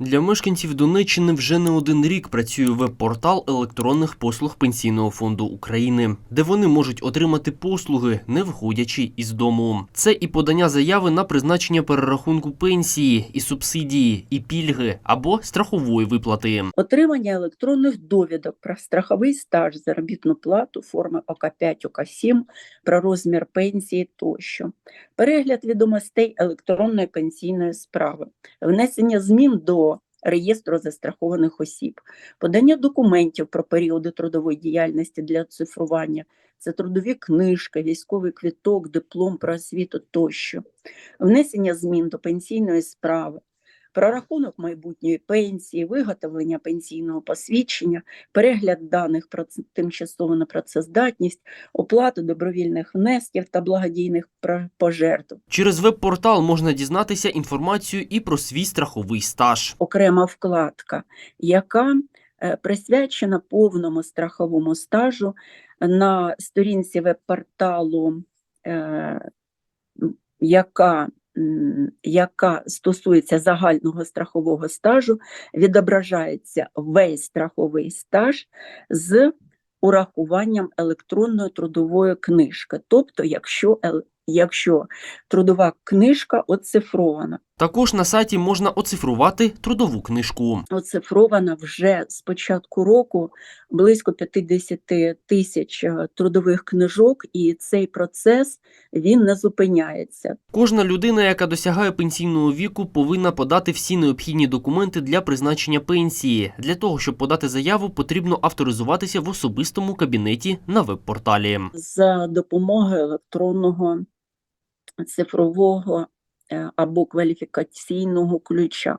Для мешканців Донеччини вже не один рік працює веб-портал електронних послуг Пенсійного фонду України, де вони можуть отримати послуги, не виходячи із дому. Це і подання заяви на призначення перерахунку пенсії, і субсидії, і пільги або страхової виплати. отримання електронних довідок про страховий стаж, заробітну плату, форми ОК5, ОК7, про розмір пенсії тощо, перегляд відомостей електронної пенсійної справи, внесення змін до реєстру застрахованих осіб, подання документів про періоди трудової діяльності для цифрування, це трудові книжки, військовий квіток, диплом про освіту тощо, внесення змін до пенсійної справи, прорахунок майбутньої пенсії, виготовлення пенсійного посвідчення, перегляд даних про тимчасову непрацездатність, оплату добровільних внесків та благодійних пожертв. Через веб-портал можна дізнатися інформацію і про свій страховий стаж. Окрема вкладка, яка е, присвячена повному страховому стажу на сторінці веб-порталу, е, яка яка стосується загального страхового стажу, відображається весь страховий стаж з урахуванням електронної трудової книжки. Тобто, якщо, якщо трудова книжка оцифрована, Також на сайті можна оцифрувати трудову книжку. оцифровано вже з початку року близько 50 тисяч е, трудових книжок, і цей процес він не зупиняється. Кожна людина, яка досягає пенсійного віку, повинна подати всі необхідні документи для призначення пенсії. Для того, щоб подати заяву, потрібно авторизуватися в особистому кабінеті на веб-порталі. За допомогою електронного цифрового е, або кваліфікаційного ключа.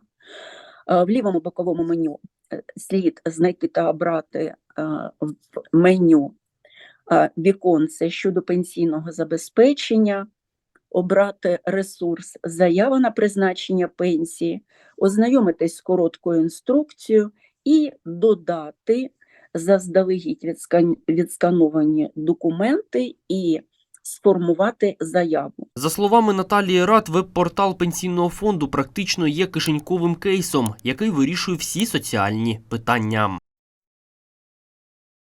Е, В лівому боковому меню е, слід знайти та обрати в меню віконце щодо пенсійного забезпечення, обрати ресурс заява на призначення пенсії, ознайомитись з короткою інструкцією і додати заздалегідь відскан- відскановані документи і сформувати заяву. За словами Наталії Рад, веб-портал пенсійного фонду практично є кишеньковим кейсом, який вирішує всі соціальні питання.